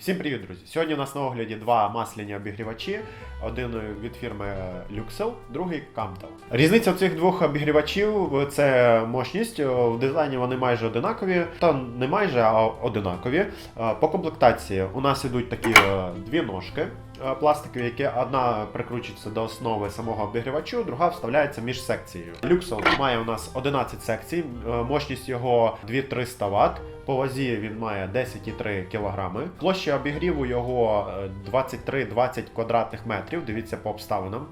Всім привіт, друзі! Сьогодні у нас на огляді два масляні обігрівачі. Один від фірми Luxel, другий Camtel. Різниця цих двох обігрівачів це мощність. В дизайні вони майже одинакові, та не майже, а одинакові. По комплектації у нас ідуть такі е, дві ножки. Е, Пластикові, які одна прикручується до основи самого обігрівачу, друга вставляється між секцією. Luxel має у нас 11 секцій, е, мощність його 2300 Вт. По вазі він має 10,3 кг. Площа обігріву його е, 23-20 квадратних метрів. Дивіться по обставинам.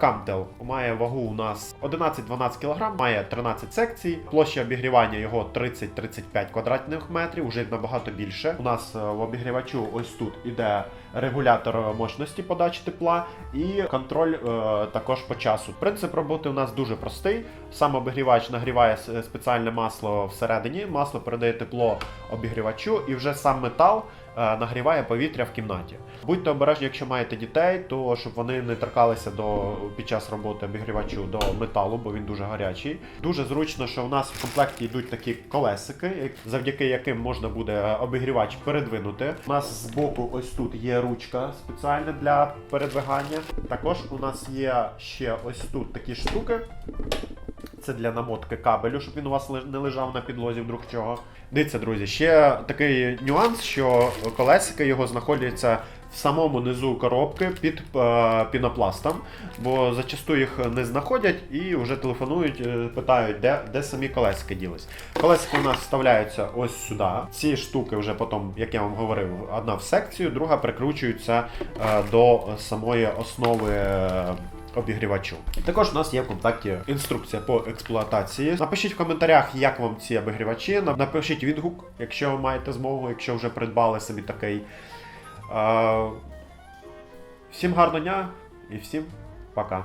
Камтел має вагу у нас 11-12 кг, має 13 секцій. Площа обігрівання його 30-35 квадратних метрів, вже набагато більше. У нас е, в обігрівачу ось тут іде регулятор мощності подачі тепла і контроль е, також по часу. Принцип роботи у нас дуже простий. Сам обігрівач нагріває спеціальне масло всередині. Масло передає тепло обігрівачу, і вже сам метал нагріває повітря в кімнаті. Будьте обережні, якщо маєте дітей, то щоб вони не торкалися до під час роботи обігрівачу до металу, бо він дуже гарячий. Дуже зручно, що в нас в комплекті йдуть такі колесики, завдяки яким можна буде обігрівач передвинути. У нас збоку ось тут є ручка спеціальна для передвигання. Також у нас є ще ось тут такі штуки. Це для намотки кабелю, щоб він у вас не лежав на підлозі вдруг чого. Дивіться, друзі, ще такий нюанс, що колесики його знаходяться в самому низу коробки під е, пінопластом, бо зачасту їх не знаходять і вже телефонують, е, питають, де, де самі колесики ділись. Колесики у нас вставляються ось сюди. Ці штуки вже потім, як я вам говорив, одна в секцію, друга прикручується е, до самої основи. е, обігрівачу. І Також у нас є в контакті інструкція по експлуатації. Напишіть в коментарях, як вам ці обігрівачі. Напишіть відгук, якщо ви маєте змогу, якщо вже придбали собі такий. Всім гарного дня і всім пока.